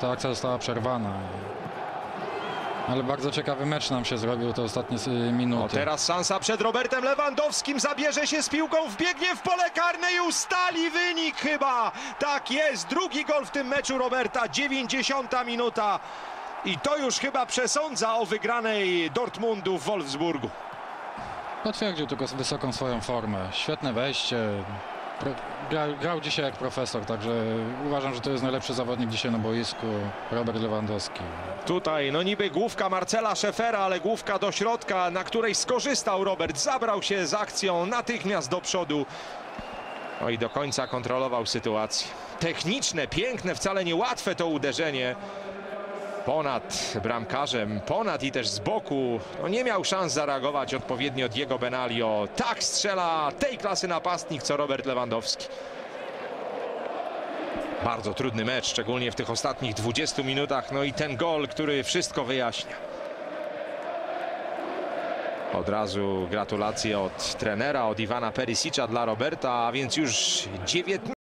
Ta akcja została przerwana. Ale bardzo ciekawy mecz nam się zrobił te ostatnie y, O, minuty. teraz szansa przed Robertem Lewandowskim. Zabierze się z piłką, wbiegnie w pole karne i ustali wynik chyba. Tak jest, drugi gol w tym meczu Roberta, 90 minuta. I to już chyba przesądza o wygranej Dortmundu w Wolfsburgu. Potwierdził tylko wysoką swoją formę. Świetne wejście. Pro, gra, grał dzisiaj jak profesor, także uważam, że to jest najlepszy zawodnik dzisiaj na boisku. Robert Lewandowski. Tutaj no niby główka Marcela Szefera, ale główka do środka, na której skorzystał Robert. Zabrał się z akcją natychmiast do przodu. No i do końca kontrolował sytuację. Techniczne, piękne, wcale niełatwe to uderzenie. Ponad bramkarzem, ponad i też z boku. No nie miał szans zareagować odpowiednio Diego Benalio. Tak strzela tej klasy napastnik, co Robert Lewandowski. Bardzo trudny mecz, szczególnie w tych ostatnich 20 minutach. No i ten gol, który wszystko wyjaśnia. Od razu gratulacje od trenera, od Iwana Perisicza dla Roberta, a więc już 19.